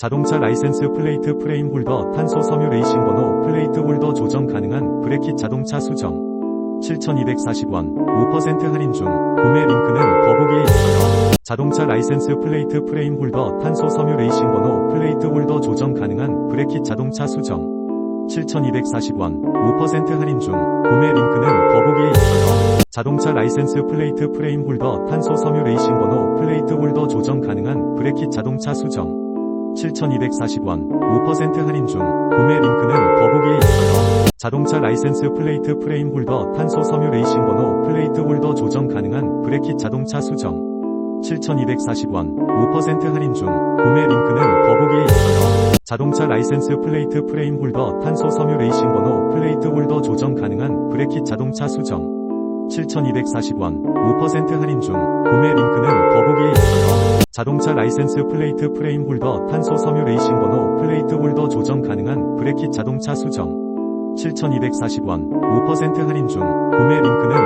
자동차 라이센스 플레이트 프레임 홀더 탄소 섬유 레이싱 번호 플레이트 홀더 조정 가능한 브레킷 자동차 수정 7,240원 5% 할인 중 구매 링크는 더보기에 있어요. 자동차 라이센스 플레이트 프레임 홀더 탄소 섬유 레이싱 번호 플레이트 홀더 조정 가능한 브레킷 자동차 수정 7,240원 5% 할인 중 구매 링크는 더보기에 있어요. 자동차 라이센스 플레이트 프레임 홀더 탄소 섬유 레이싱 번호 플레이트 홀더 조정 가능한 브레킷 자동차 수정 7,240원 5% 할인 중 구매 링크는 더보기에 있어요. 자동차 라이센스 플레이트 프레임 홀더 탄소 섬유 레이싱 번호 플레이트 홀더 조정 가능한 브레킷 자동차 수정 7,240원 5% 할인 중 구매 링크는 더보기에 있어요. 자동차 라이센스 플레이트 프레임 홀더 탄소 섬유 레이싱 번호 플레이트 홀더 조정 가능한 브레킷 자동차 수정 7,240원 5% 할인 중 구매 링크는. 자동차 라이센스 플레이트 프레임 홀더 탄소 섬유 레이싱 번호 플레이트 홀더 조정 가능한 브레킷 자동차 수정 7,240원 5% 할인 중 구매 링크는.